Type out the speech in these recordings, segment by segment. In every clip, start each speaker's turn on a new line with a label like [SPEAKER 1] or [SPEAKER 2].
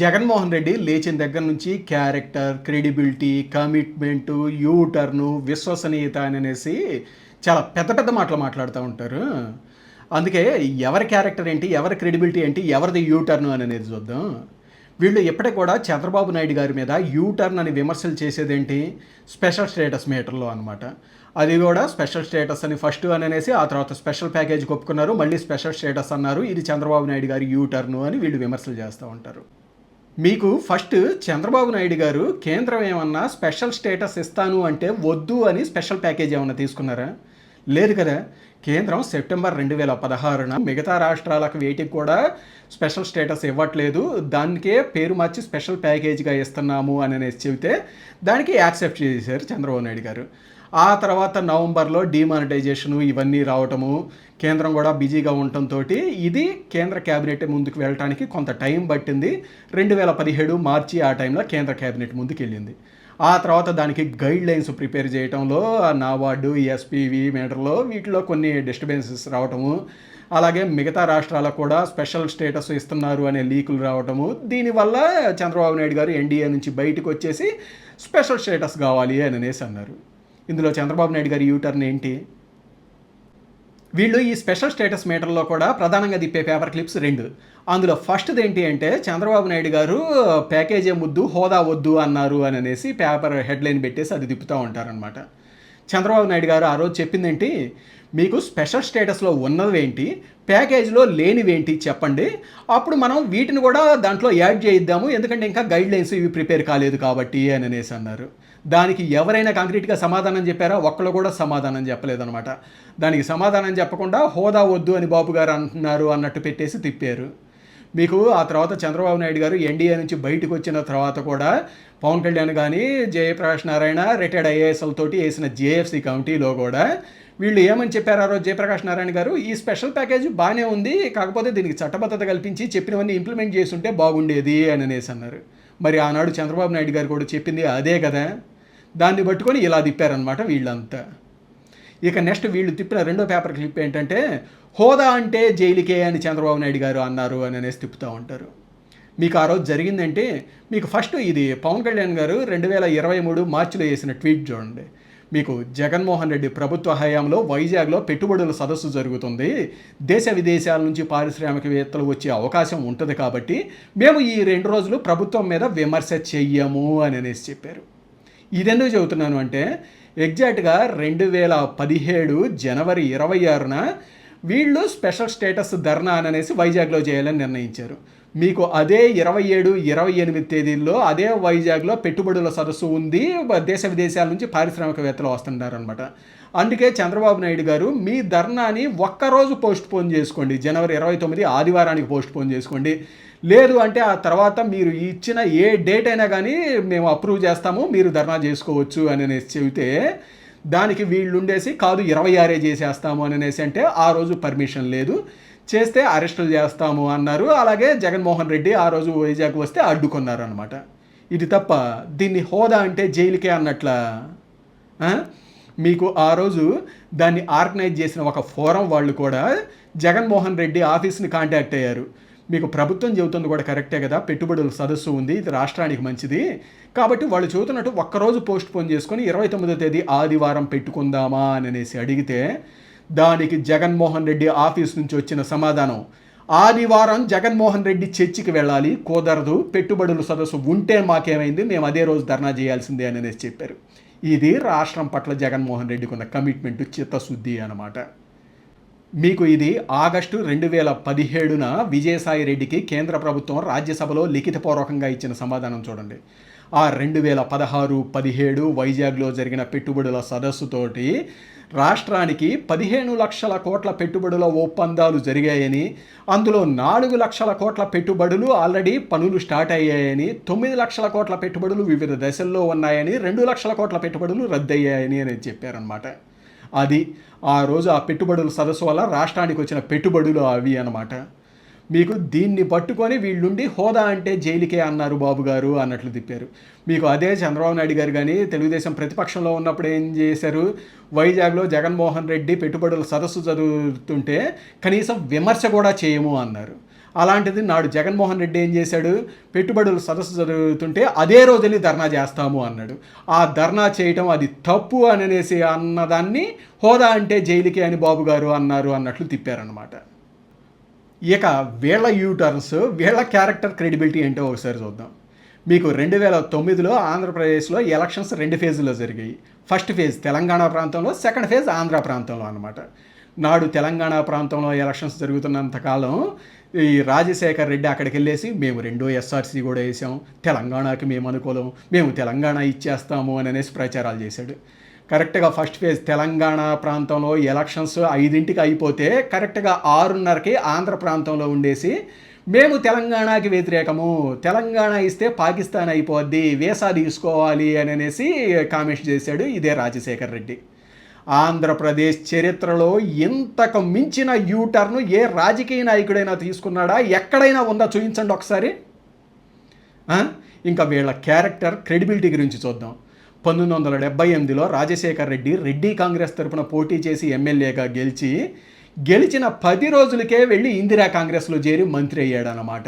[SPEAKER 1] జగన్మోహన్ రెడ్డి లేచిన దగ్గర నుంచి character credibility commitment U turn విశ్వసనీయత అని అనేసి చాలా పెద్ద పెద్ద మాటలు మాట్లాడుతూ ఉంటారు. అందుకే ఎవరి క్యారెక్టర్ ఏంటి ఎవరి క్రెడిబిలిటీ ఏంటి ఎవరిది యూ టర్న్ అని అనేది చూద్దాం. వీళ్ళు ఇప్పటికి కూడా చంద్రబాబు నాయుడు గారి మీద యూ టర్న్ అని విమర్శలు చేసేదేంటి స్పెషల్ స్టేటస్ మీటర్లో అనమాట అది కూడా స్పెషల్ స్టేటస్ అని ఫస్ట్ అని అనేసి ఆ తర్వాత స్పెషల్ ప్యాకేజ్ ఒప్పుకున్నారు మళ్ళీ స్పెషల్ స్టేటస్ అన్నారు ఇది చంద్రబాబు నాయుడు గారి యూ టర్న్ అని వీళ్ళు విమర్శలు చేస్తూ ఉంటారు. మీకు ఫస్ట్ చంద్రబాబు నాయుడు గారు కేంద్రం ఏమన్నా స్పెషల్ స్టేటస్ ఇస్తాను అంటే వద్దు అని స్పెషల్ ప్యాకేజ్ ఏమన్నా తీసుకున్నారా? లేదు కదా. కేంద్రం సెప్టెంబర్ రెండు వేల పదహారున మిగతా రాష్ట్రాలకు వేటికి కూడా స్పెషల్ స్టేటస్ ఇవ్వట్లేదు. దానికే పేరు మార్చి స్పెషల్ ప్యాకేజ్గా ఇస్తున్నాము అని అనేసి చెబితే దానికి యాక్సెప్ట్ చేశారు చంద్రబాబు నాయుడు గారు. ఆ తర్వాత నవంబర్లో డిమానిటైజేషను ఇవన్నీ రావటము కేంద్రం కూడా బిజీగా ఉండటంతో ఇది కేంద్ర క్యాబినెట్ ముందుకు వెళ్ళడానికి కొంత టైం పట్టింది. రెండు వేల పదిహేడు మార్చి ఆ టైంలో కేంద్ర క్యాబినెట్ ముందుకు వెళ్ళింది ఆ తర్వాత దానికి గైడ్ లైన్స్ ప్రిపేర్ చేయడంలో నాబార్డు ఎస్పీవి మీటర్లో వీటిలో కొన్ని డిస్టర్బెన్సెస్ రావటము అలాగే మిగతా రాష్ట్రాలకు కూడా స్పెషల్ స్టేటస్ ఇస్తున్నారు అనే లీకులు రావటము. దీనివల్ల చంద్రబాబు నాయుడు గారు ఎన్డీఏ నుంచి బయటకు వచ్చేసి స్పెషల్ స్టేటస్ కావాలి అని అనేసి అన్నారు. ఇందులో చంద్రబాబు నాయుడు గారి యూటర్న్ ఏంటి? వీళ్ళు ఈ స్పెషల్ స్టేటస్ మీటర్లో కూడా ప్రధానంగా తిప్పే పేపర్ క్లిప్స్ రెండు. అందులో ఫస్ట్ది ఏంటి అంటే చంద్రబాబు నాయుడు గారు ప్యాకేజే ముద్దు హోదా వద్దు అన్నారు అని అనేసి పేపర్ హెడ్లైన్ పెట్టేసి అది తిప్పుతూ ఉంటారనమాట చంద్రబాబు నాయుడు గారు ఆ రోజు చెప్పిందేంటి? మీకు స్పెషల్ స్టేటస్లో ఉన్నవేంటి? ప్యాకేజీలో లేనివేంటి చెప్పండి. అప్పుడు మనం వీటిని కూడా దాంట్లో యాడ్ చేయిద్దాము. ఎందుకంటే ఇంకా గైడ్ లైన్స్ ఇవి ప్రిపేర్ కాలేదు కాబట్టి అని అనేసి అన్నారు. దానికి ఎవరైనా కాంక్రీట్గా సమాధానం చెప్పారా? ఒక్కళ్ళు కూడా సమాధానం చెప్పలేదన్నమాట. దానికి సమాధానం చెప్పకుండా హోదా వద్దు అని బాబు గారు అంటున్నారు అన్నట్టు పెట్టేసి తిప్పారు. మీకు ఆ తర్వాత చంద్రబాబు నాయుడు గారు ఎన్డీఏ నుంచి బయటకు వచ్చిన తర్వాత కూడా పవన్ కళ్యాణ్ కానీ జయప్రకాష్ నారాయణ రిటైర్డ్ ఐఏఎస్ఎల్తోటి వేసిన జేఎఫ్సి కమిటీలో కూడా వీళ్ళు ఏమని చెప్పారు ఆ రోజు జయప్రకాష్ నారాయణ గారు? ఈ స్పెషల్ ప్యాకేజ్ బాగానే ఉంది కాకపోతే దీనికి చట్టబద్ధత కల్పించి చెప్పినవన్నీ ఇంప్లిమెంట్ చేస్తుంటే బాగుండేది అని అనేసి అన్నారు. మరి ఆనాడు చంద్రబాబు నాయుడు గారు కూడా చెప్పింది అదే కదా? దాన్ని పట్టుకొని ఇలా తిప్పారనమాట వీళ్ళంతా. ఇక నెక్స్ట్ వీళ్ళు తిప్పిన రెండో పేపర్ క్లిప్ ఏంటంటే హోదా అంటే జైలుకే అని చంద్రబాబు నాయుడు గారు అన్నారు అని అనేసి తిప్పుతూ ఉంటారు. మీకు ఆ రోజు జరిగిందంటే మీకు ఫస్ట్ ఇది పవన్ కళ్యాణ్ గారు రెండు వేల ఇరవై మూడు మార్చిలో వేసిన ట్వీట్ చూడండి. మీకు జగన్మోహన్ రెడ్డి ప్రభుత్వ హయాంలో వైజాగ్లో పెట్టుబడుల సదస్సు జరుగుతుంది. దేశ విదేశాల నుంచి పారిశ్రామికవేత్తలు వచ్చే అవకాశం ఉంటుంది కాబట్టి మేము ఈ రెండు రోజులు ప్రభుత్వం మీద విమర్శ చెయ్యము అని అనేసి చెప్పారు. ఇదెందుకు చెబుతున్నాను అంటే ఎగ్జాక్ట్గా రెండు వేల పదిహేడు జనవరి ఇరవై ఆరున వీళ్ళు స్పెషల్ స్టేటస్ ధర్నా అనేసి వైజాగ్లో చేయాలని నిర్ణయించారు. మీకు అదే ఇరవై ఏడు ఇరవై ఎనిమిది తేదీల్లో అదే వైజాగ్లో పెట్టుబడుల సదస్సు ఉంది. దేశ విదేశాల నుంచి పారిశ్రామికవేత్తలు వస్తుంటారనమాట అందుకే చంద్రబాబు నాయుడు గారు మీ ధర్నాని ఒక్కరోజు పోస్ట్ పోన్ చేసుకోండి. జనవరి ఇరవై తొమ్మిది ఆదివారానికి పోస్ట్ పోన్ చేసుకోండి. లేదు అంటే ఆ తర్వాత మీరు ఇచ్చిన ఏ డేట్ అయినా కానీ మేము అప్రూవ్ చేస్తాము మీరు ధర్నా చేసుకోవచ్చు అని అనేసి చెబితే దానికి వీళ్ళుండేసి కాదు ఇరవై ఆరే చేసేస్తాము అని అనేసి అంటే ఆ రోజు పర్మిషన్ లేదు. చేస్తే అరెస్టులు చేస్తాము అన్నారు. అలాగే జగన్మోహన్ రెడ్డి ఆ రోజు వైజాగ్ వస్తే అడ్డుకున్నారు అనమాట ఇది తప్ప దీన్ని హోదా అంటే జైలుకే అన్నట్ల? మీకు ఆ రోజు దాన్ని ఆర్గనైజ్ చేసిన ఒక ఫోరం వాళ్ళు కూడా జగన్మోహన్ రెడ్డి ఆఫీస్ని కాంటాక్ట్ అయ్యారు. మీకు ప్రభుత్వం చెబుతుంది కూడా కరెక్టే కదా పెట్టుబడుల సదస్సు ఉంది ఇది రాష్ట్రానికి మంచిది. కాబట్టి వాళ్ళు చెబుతున్నట్టు ఒక్కరోజు పోస్ట్ పోన్ చేసుకొని ఇరవై తొమ్మిదో తేదీ ఆదివారం పెట్టుకుందామా అని అనేసి అడిగితే దానికి జగన్మోహన్ రెడ్డి ఆఫీస్ నుంచి వచ్చిన సమాధానం ఆదివారం జగన్మోహన్ రెడ్డి చర్చికి వెళ్ళాలి కుదరదు పెట్టుబడుల సదస్సు ఉంటే మాకేమైంది మేము అదే రోజు ధర్నా చేయాల్సిందే అని అనేసి చెప్పారు. ఇది రాష్ట్రం పట్ల జగన్మోహన్ రెడ్డికి ఉన్న కమిట్మెంట్ చిత్తశుద్ధి అనమాట మీకు ఇది ఆగస్టు రెండు వేల పదిహేడున విజయసాయి రెడ్డికి కేంద్ర ప్రభుత్వం రాజ్యసభలో లిఖితపూర్వకంగా ఇచ్చిన సమాధానం చూడండి. ఆ రెండు వేల పదహారు పదిహేడు వైజాగ్లో జరిగిన పెట్టుబడుల సదస్సుతోటి రాష్ట్రానికి పదిహేను లక్షల కోట్ల పెట్టుబడుల ఒప్పందాలు జరిగాయని అందులో నాలుగు లక్షల కోట్ల పెట్టుబడులు ఆల్రెడీ పనులు స్టార్ట్ అయ్యాయని తొమ్మిది లక్షల కోట్ల పెట్టుబడులు వివిధ దశల్లో ఉన్నాయని రెండు లక్షల కోట్ల పెట్టుబడులు రద్దయ్యాయని అని చెప్పారనమాట అది ఆ రోజు ఆ పెట్టుబడుల సదస్సు వల్ల రాష్ట్రానికి వచ్చిన పెట్టుబడులు అవి అన్నమాట. మీకు దీన్ని పట్టుకొని వీళ్ళుండి హోదా అంటే జైలుకే అన్నారు బాబు గారు అన్నట్లు తిప్పారు. మీకు అదే చంద్రబాబు నాయుడు గారు కానీ తెలుగుదేశం ప్రతిపక్షంలో ఉన్నప్పుడు ఏం చేశారు? వైజాగ్లో జగన్మోహన్ రెడ్డి పెట్టుబడుల సదస్సు జరుగుతుంటే కనీసం విమర్శ కూడా చేయము అన్నారు. అలాంటిది నాడు జగన్మోహన్ రెడ్డి ఏం చేశాడు? పెట్టుబడుల సదస్సు జరుగుతుంటే అదే రోజు వెళ్ళి ధర్నా చేస్తాము అన్నాడు. ఆ ధర్నా చేయటం అది తప్పు అని అనేసి అన్నదాన్ని హోదా అంటే జైలుకి అని బాబు గారు అన్నారు అన్నట్లు తిప్పారనమాట ఇక వీళ్ళ యూటర్న్స్ వీళ్ళ క్యారెక్టర్ క్రెడిబిలిటీ ఏంటో ఒకసారి చూద్దాం. మీకు రెండు వేల తొమ్మిదిలో ఆంధ్రప్రదేశ్లో ఎలక్షన్స్ రెండు ఫేజ్లో జరిగాయి. ఫస్ట్ ఫేజ్ తెలంగాణ ప్రాంతంలో సెకండ్ ఫేజ్ ఆంధ్ర ప్రాంతంలో అనమాట నాడు తెలంగాణ ప్రాంతంలో ఎలక్షన్స్ జరుగుతున్నంత కాలం ఈ రాజశేఖర్ రెడ్డి అక్కడికి వెళ్ళేసి మేము రెండో ఎస్ఆర్సీ కూడా వేసాం. తెలంగాణకి మేము అనుకూలం మేము తెలంగాణ ఇచ్చేస్తాము అని అనేసి ప్రచారాలు చేశాడు. కరెక్ట్గా ఫస్ట్ ఫేజ్ తెలంగాణ ప్రాంతంలో ఎలక్షన్స్ ఐదింటికి అయిపోతే కరెక్ట్గా ఆరున్నరకి ఆంధ్ర ప్రాంతంలో ఉండేసి మేము తెలంగాణకి వ్యతిరేకము తెలంగాణ ఇస్తే పాకిస్తాన్ అయిపోద్ది వీసా తీసుకోవాలి అని అనేసి కామెంట్స్ చేశాడు ఇదే రాజశేఖర్ రెడ్డి. ఆంధ్రప్రదేశ్ చరిత్రలో ఇంతకు మించిన యూటర్ను ఏ రాజకీయ నాయకుడైనా తీసుకున్నాడా? ఎక్కడైనా ఉందా? చూపించండి ఒకసారి. ఇంకా వీళ్ళ క్యారెక్టర్ క్రెడిబిలిటీ గురించి చూద్దాం. పంతొమ్మిది వందల డెబ్బై ఎనిమిదిలో రాజశేఖర్ రెడ్డి రెడ్డి కాంగ్రెస్ తరపున పోటీ చేసి ఎమ్మెల్యేగా గెలిచి గెలిచిన పది రోజులకే వెళ్ళి ఇందిరా కాంగ్రెస్లో చేరి మంత్రి అయ్యాడనమాట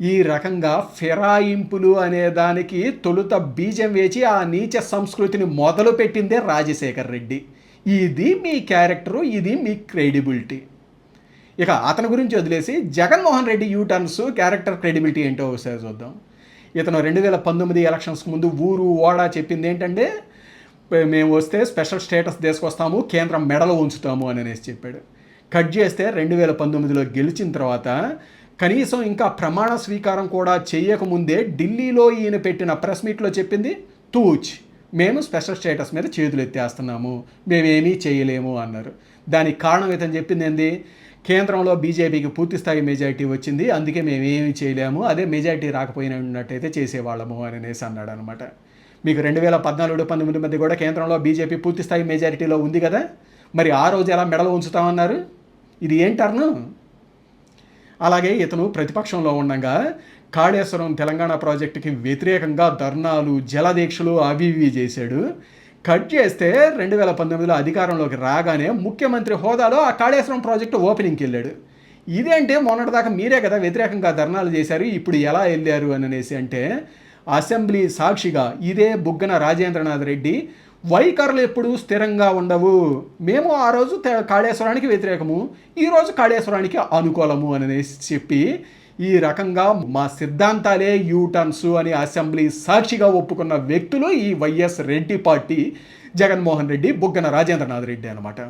[SPEAKER 1] ఈ రకంగా ఫిరాయింపులు అనే దానికి తొలుత బీజం వేచి ఆ నీచ సంస్కృతిని మొదలు పెట్టిందే రాజశేఖర్ రెడ్డి. ఇది మీ క్యారెక్టరు ఇది మీ క్రెడిబిలిటీ. ఇక అతని గురించి వదిలేసి Jaganmohan Reddy U turns character credibility ఏంటో ఒకసారి చూద్దాం. ఇతను రెండు వేల పంతొమ్మిది ఎలక్షన్స్ ముందు ఊరు ఓడా చెప్పింది ఏంటంటే మేము వస్తే స్పెషల్ స్టేటస్ తీసుకొస్తాము కేంద్రం మెడలో ఉంచుతాము అని అనేసి చెప్పాడు. కట్ చేస్తే రెండు వేల పంతొమ్మిదిలో గెలిచిన తర్వాత కనీసం ఇంకా ప్రమాణ స్వీకారం కూడా చేయకముందే ఢిల్లీలో ఈయన పెట్టిన ప్రెస్ మీట్లో చెప్పింది తూచ్. మేము స్పెషల్ స్టేటస్ మీద చేతులు ఎత్తేస్తున్నాము. మేమేమీ చేయలేము అన్నారు. దానికి కారణం ఇతను చెప్పింది ఏంది? కేంద్రంలో బీజేపీకి పూర్తి స్థాయి మెజారిటీ వచ్చింది. అందుకే మేమేమి చేయలేము. అదే మెజారిటీ రాకపోయినట్టయితే చేసేవాళ్ళము అని అనేసి అన్నాడు అనమాట మీకు రెండు వేల పద్నాలుగు పంతొమ్మిది మధ్య కూడా కేంద్రంలో బీజేపీ పూర్తి స్థాయి మెజారిటీలో ఉంది కదా? మరి ఆ రోజు ఎలా మెడలో ఉంచుతామన్నారు? ఇది ఏంటర్ను అలాగే ఇతను ప్రతిపక్షంలో ఉండగా కాళేశ్వరం తెలంగాణ ప్రాజెక్టుకి వ్యతిరేకంగా ధర్నాలు జలదీక్షలు అవి ఇవి చేశాడు. కట్ చేస్తే రెండు వేల పంతొమ్మిదిలో అధికారంలోకి రాగానే ముఖ్యమంత్రి హోదాలో ఆ కాళేశ్వరం ప్రాజెక్టు ఓపెనింగ్కి వెళ్ళాడు. ఇదేంటే? మొన్నటిదాకా మీరే కదా వ్యతిరేకంగా ధర్నాలు చేశారు ఇప్పుడు ఎలా వెళ్ళారు అని అనేసి అంటే అసెంబ్లీ సాక్షిగా ఇదే బుగ్గన రాజేంద్రనాథ్ రెడ్డి వైఖరులు ఎప్పుడు స్థిరంగా ఉండవు. మేము ఆ రోజు కాళేశ్వరానికి వ్యతిరేకము ఈరోజు కాళేశ్వరానికి అనుకూలము అని అనేసి చెప్పి ఈ రకంగా మా సిద్ధాంతాలే యూటర్న్స్ అని అసెంబ్లీ సాక్షిగా ఒప్పుకున్న వ్యక్తులు ఈ వైఎస్ రెడ్డి పార్టీ జగన్మోహన్ రెడ్డి బుగ్గన రాజేంద్రనాథ్ రెడ్డి అనమాట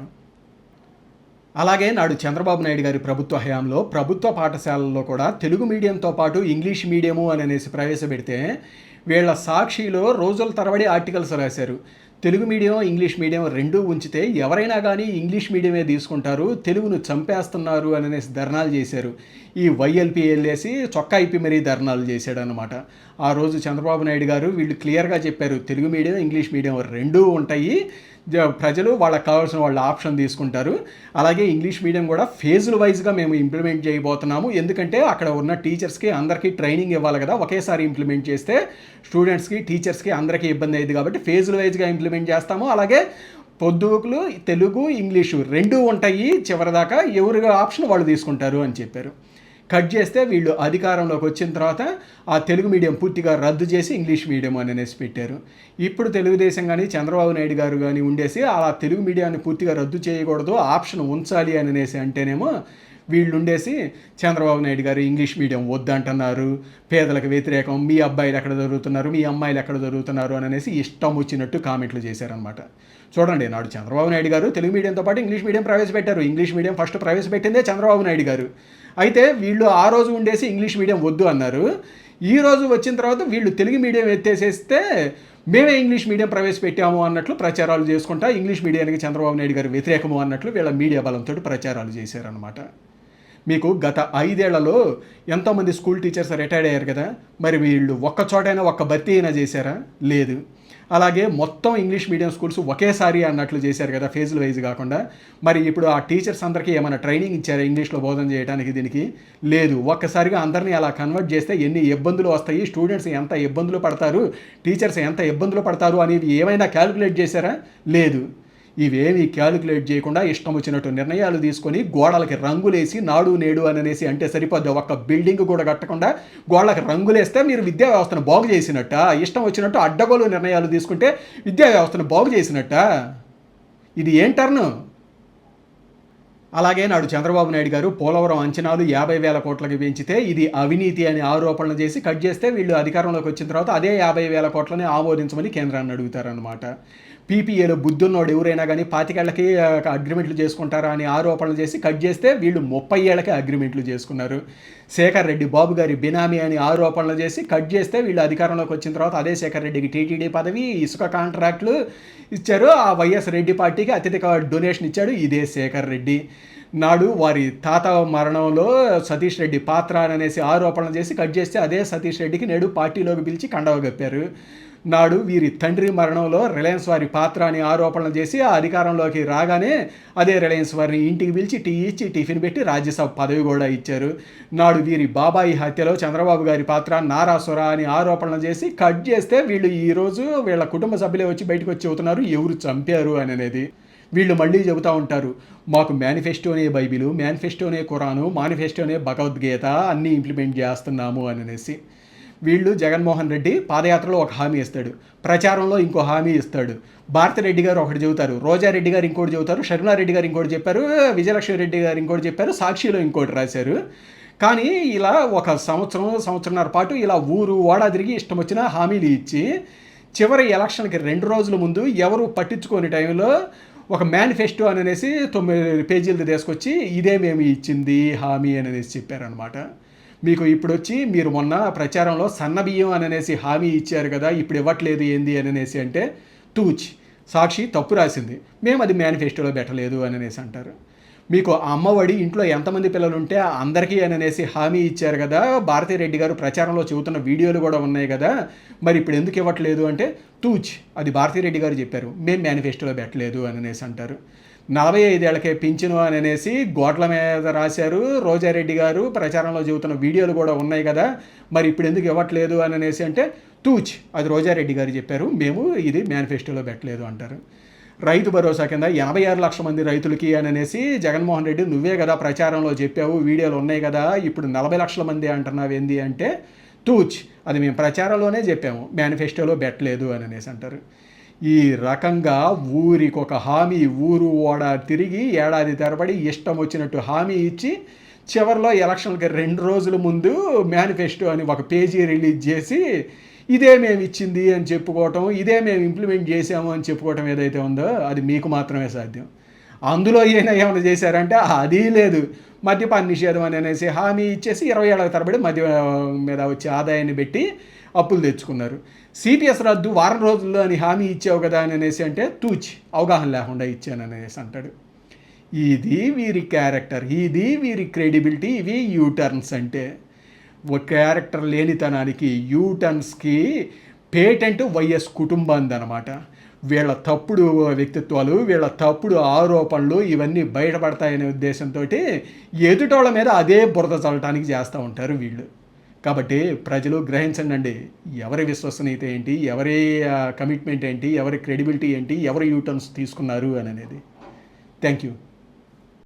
[SPEAKER 1] అలాగే నాడు చంద్రబాబు నాయుడు గారి ప్రభుత్వ హయాంలో ప్రభుత్వ పాఠశాలల్లో కూడా తెలుగు మీడియంతో పాటు ఇంగ్లీష్ మీడియము అని అనేసి ప్రవేశపెడితే వీళ్ళ సాక్షిలో రోజుల తరబడి ఆర్టికల్స్ రాశారు. తెలుగు మీడియం ఇంగ్లీష్ మీడియం రెండూ ఉంచితే ఎవరైనా కానీ ఇంగ్లీష్ మీడియమే తీసుకుంటారు తెలుగును చంపేస్తున్నారు అని అనేసి ధర్నాలు చేశారు. ఈ వైఎల్పి వెళ్ళేసి చొక్కా ఇప్పి మరీ ధర్నాలు చేశాడు అనమాట ఆ రోజు చంద్రబాబు నాయుడు గారు వీళ్ళు క్లియర్గా చెప్పారు తెలుగు మీడియం ఇంగ్లీష్ మీడియం రెండూ ఉంటాయి. ప్రజలు వాళ్ళకి కావాల్సిన వాళ్ళ ఆప్షన్ తీసుకుంటారు. అలాగే ఇంగ్లీష్ మీడియం కూడా ఫేజుల వైజ్గా మేము ఇంప్లిమెంట్ చేయబోతున్నాము. ఎందుకంటే అక్కడ ఉన్న టీచర్స్కి అందరికీ ట్రైనింగ్ ఇవ్వాలి కదా. ఒకేసారి ఇంప్లిమెంట్ చేస్తే స్టూడెంట్స్కి టీచర్స్కి అందరికీ ఇబ్బంది అయ్యింది కాబట్టి ఫేజుల వైజ్గా ఇంప్లిమెంట్ చేస్తాము. అలాగే పొద్దుకులు తెలుగు ఇంగ్లీషు రెండూ ఉంటాయి. చివరిదాకా ఎవరి ఆప్షన్ వాళ్ళు తీసుకుంటారు అని చెప్పారు. కట్ చేస్తే వీళ్ళు అధికారంలోకి వచ్చిన తర్వాత ఆ తెలుగు మీడియం పూర్తిగా రద్దు చేసి ఇంగ్లీష్ మీడియం అని అనేసి పెట్టారు. ఇప్పుడు తెలుగుదేశం కానీ చంద్రబాబు నాయుడు గారు కానీ ఉండేసి అలా తెలుగు మీడియాన్ని పూర్తిగా రద్దు చేయకూడదు ఆప్షన్ ఉంచాలి అని అనేసి అంటేనేమో వీళ్ళుండేసి చంద్రబాబు నాయుడు గారు ఇంగ్లీష్ మీడియం వద్దంటున్నారు. పేదలకు వ్యతిరేకం. మీ అబ్బాయిలు ఎక్కడ చదువుతున్నారు మీ అమ్మాయిలు ఎక్కడ చదువుతున్నారు అని అనేసి ఇష్టం వచ్చినట్టు కామెంట్లు చేశారనమాట చూడండి నాడు చంద్రబాబు నాయుడు గారు తెలుగు మీడియంతో పాటు ఇంగ్లీష్ మీడియం ప్రవేశపెట్టారు. ఇంగ్లీష్ మీడియం ఫస్ట్ ప్రవేశపెట్టిందే చంద్రబాబు నాయుడు గారు. అయితే వీళ్ళు ఆ రోజు ఉండేసి ఇంగ్లీష్ మీడియం వద్దు అన్నారు. ఈ రోజు వచ్చిన తర్వాత వీళ్ళు తెలుగు మీడియం ఎత్తేసేస్తే మేమే ఇంగ్లీష్ మీడియం ప్రవేశపెట్టాము అన్నట్లు ప్రచారాలు చేసుకుంటా ఇంగ్లీష్ మీడియానికి చంద్రబాబు నాయుడు గారు వ్యతిరేకము అన్నట్లు వీళ్ళ మీడియా బలంతో ప్రచారాలు చేశారనమాట మీకు గత ఐదేళ్ళలో ఎంతోమంది స్కూల్ టీచర్స్ రిటైర్డ్ అయ్యారు కదా మరి వీళ్ళు ఒక్క చోటైనా ఒక్క భర్తీ అయినా చేశారా? లేదు. అలాగే మొత్తం ఇంగ్లీష్ మీడియం స్కూల్స్ ఒకేసారి అన్నట్లు చేశారు కదా ఫేజ్ల వైజ్ కాకుండా. మరి ఇప్పుడు ఆ టీచర్స్ అందరికీ ఏమైనా ట్రైనింగ్ ఇచ్చారా ఇంగ్లీష్లో బోధన చేయడానికి దీనికి? లేదు. ఒక్కసారిగా అందరినీ అలా కన్వర్ట్ చేస్తే ఎన్ని ఇబ్బందులు వస్తాయి స్టూడెంట్స్ ఎంత ఇబ్బందులు పడతారు టీచర్స్ ఎంత ఇబ్బందులు పడతారు అనేది ఏమైనా క్యాలిక్యులేట్ చేశారా? లేదు. ఇవేమీ క్యాలిక్యులేట్ చేయకుండా ఇష్టం వచ్చినట్టు నిర్ణయాలు తీసుకొని గోడలకి రంగులేసి నాడు నేడు అని అనేసి అంటే సరిపోద్ది. ఒక్క బిల్డింగ్ కూడా కట్టకుండా గోడలకు రంగులేస్తే మీరు విద్యా వ్యవస్థను బాగు చేసినట్ట? ఇష్టం వచ్చినట్టు అడ్డగోలు నిర్ణయాలు తీసుకుంటే విద్యా వ్యవస్థను బాగు చేసినట్ట? ఇది ఏం టర్ను? అలాగే నాడు చంద్రబాబు నాయుడు గారు పోలవరం అంచనాలు యాభై వేల కోట్లకి పెంచితే ఇది అవినీతి అని ఆరోపణలు చేసి కట్ చేస్తే వీళ్ళు అధికారంలోకి వచ్చిన తర్వాత అదే యాభై వేల కోట్లని ఆమోదించమని కేంద్రాన్ని అడుగుతారనమాట పీపీఏలో బుద్ధున్నోడు ఎవరైనా కానీ పాతికేళ్ళకి అగ్రిమెంట్లు చేసుకుంటారా అని ఆరోపణలు చేసి కట్ చేస్తే వీళ్ళు ముప్పై ఏళ్ళకి అగ్రిమెంట్లు చేసుకున్నారు. శేఖర్ రెడ్డి బాబు గారి బినామీ అని ఆరోపణలు చేసి కట్ చేస్తే వీళ్ళు అధికారంలోకి వచ్చిన తర్వాత అదే శేఖర్ రెడ్డికి టీటీడీ పదవి ఇసుక కాంట్రాక్టులు ఇచ్చారు. ఆ వైఎస్ రెడ్డి పార్టీకి అత్యధిక డొనేషన్ ఇచ్చాడు ఇదే శేఖర్ రెడ్డి. నాడు వారి తాత మరణంలో సతీష్ రెడ్డి పాత్ర అని అనేసి ఆరోపణలు చేసి కట్ చేస్తే అదే సతీష్ రెడ్డికి నేడు పార్టీలోకి పిలిచి కండవ గప్పారు నాడు వీరి తండ్రి మరణంలో రిలయన్స్ వారి పాత్ర అని ఆరోపణలు చేసి ఆ అధికారంలోకి రాగానే అదే రిలయన్స్ వారిని ఇంటికి పిలిచి టీ ఇచ్చి టిఫిన్ పెట్టి రాజ్యసభ పదవి కూడా ఇచ్చారు. నాడు వీరి బాబాయి హత్యలో చంద్రబాబు గారి పాత్ర నారాసుర అని ఆరోపణలు చేసి కట్ చేస్తే వీళ్ళు ఈరోజు వీళ్ళ కుటుంబ సభ్యులే వచ్చి బయటకు వచ్చి చెబుతున్నారు ఎవరు చంపారు అని అనేది. వీళ్ళు మళ్ళీ చెబుతూ ఉంటారు మాకు మేనిఫెస్టోనే బైబిలు మేనిఫెస్టోనే ఖురాను మానిఫెస్టోనే భగవద్గీత అన్నీ ఇంప్లిమెంట్ చేస్తున్నాము అని అనేసి. వీళ్ళు జగన్మోహన్ రెడ్డి పాదయాత్రలో ఒక హామీ ఇస్తాడు. ప్రచారంలో ఇంకో హామీ ఇస్తాడు. భారతిరెడ్డి గారు ఒకటి చెబుతారు. రోజారెడ్డి గారు ఇంకోటి చెబుతారు. షర్మిలారెడ్డి గారు ఇంకోటి చెప్పారు. విజయలక్ష్మి రెడ్డి గారు ఇంకోటి చెప్పారు. సాక్షిలో ఇంకోటి రాశారు. కానీ ఇలా ఒక సంవత్సరం సంవత్సరంన్నర పాటు ఇలా ఊరు ఓడా తిరిగి ఇష్టం వచ్చిన హామీలు ఇచ్చి చివరి ఎలక్షన్కి రెండు రోజుల ముందు ఎవరు పట్టించుకోని టైంలో ఒక మేనిఫెస్టో అని అనేసి తొమ్మిది పేజీలది తీసుకొచ్చి ఇదే మేము ఇచ్చింది హామీ అని అనేసి చెప్పారనమాట మీకు ఇప్పుడు వచ్చి మీరు మొన్న ప్రచారంలో సన్న బియ్యం అని అనేసి హామీ ఇచ్చారు కదా ఇప్పుడు ఇవ్వట్లేదు ఏంది అని అనేసి అంటే తూచి సాక్షి తప్పు రాసింది. మేము అది మేనిఫెస్టోలో పెట్టలేదు అని అనేసి అంటారు. మీకు అమ్మ అమ్మఒడి ఇంట్లో ఎంతమంది పిల్లలు ఉంటే అందరికీ అని అనేసి హామీ ఇచ్చారు కదా భారతీ రెడ్డి గారు ప్రచారంలో చెబుతున్న వీడియోలు కూడా ఉన్నాయి కదా మరి ఇప్పుడు ఎందుకు ఇవ్వట్లేదు అంటే తూచ్ అది భారతీ రెడ్డి గారు చెప్పారు మేము మేనిఫెస్టోలో పెట్టలేదు అని అనేసి అంటారు. నలభై ఐదేళ్ళకే పింఛను అని అనేసి గోట్ల మీద రాశారు. రోజారెడ్డి గారు ప్రచారంలో చెబుతున్న వీడియోలు కూడా ఉన్నాయి కదా. మరి ఇప్పుడు ఎందుకు ఇవ్వట్లేదు అని అనేసి అంటే తూచ్ అది రోజారెడ్డి గారు చెప్పారు. మేము ఇది మేనిఫెస్టోలో పెట్టలేదు అంటారు. రైతు భరోసా కింద ఎనభై ఆరు లక్షల మంది రైతులకి అని అనేసి జగన్మోహన్ రెడ్డి నువ్వే కదా ప్రచారంలో చెప్పావు వీడియోలు ఉన్నాయి కదా ఇప్పుడు నలభై లక్షల మంది అంటున్నావు ఏంది అంటే తూచ్ అది మేము ప్రచారంలోనే చెప్పాము మేనిఫెస్టోలో పెట్టలేదు అని అనేసి అంటారు. ఈ రకంగా ఊరికి ఒక హామీ ఊరు ఓడ తిరిగి ఏడాది తరబడి ఇష్టం వచ్చినట్టు హామీ ఇచ్చి చివరిలో ఎలక్షన్లకి రెండు రోజుల ముందు మేనిఫెస్టో అని ఒక పేజీ రిలీజ్ చేసి ఇదే మేము ఇచ్చింది అని చెప్పుకోవటం ఇదే మేము ఇంప్లిమెంట్ చేసాము అని చెప్పుకోవటం ఏదైతే ఉందో అది మీకు మాత్రమే సాధ్యం. అందులో ఏమైనా ఏమైనా చేశారంటే అది లేదు. మద్యపాన నిషేధం అని అనేసి హామీ ఇచ్చేసి ఇరవై ఏళ్ళ తరబడి మద్య మీద వచ్చే ఆదాయాన్ని పెట్టి అప్పులు తెచ్చుకున్నారు. సిపిఎస్ రద్దు వారం రోజుల్లో అని హామీ ఇచ్చావు కదా అని అనేసి అంటే తూచి అవగాహన లేకుండా ఇచ్చాను అనేసి అంటాడు. ఇది వీరి క్యారెక్టర్ ఇది వీరి క్రెడిబిలిటీ ఇవి యూటర్న్స్ అంటే. ఒక క్యారెక్టర్ లేనితనానికి యూటర్న్స్కి పేటెంట్ వైఎస్ కుటుంబాంది అనమాట వీళ్ళ తప్పుడు వ్యక్తిత్వాలు వీళ్ళ తప్పుడు ఆరోపణలు ఇవన్నీ బయటపడతాయనే ఉద్దేశంతో ఎదుటోళ్ళ మీద అదే బురద చల్లటానికి చేస్తూ ఉంటారు వీళ్ళు. కాబట్టి ప్రజలు గ్రహించండి అండి ఎవరి విశ్వసనీయత ఏంటి ఎవరి కమిట్మెంట్ ఏంటి ఎవరి క్రెడిబిలిటీ ఏంటి ఎవరి యూటర్న్స్ తీసుకున్నారు అని అనేది. Thank you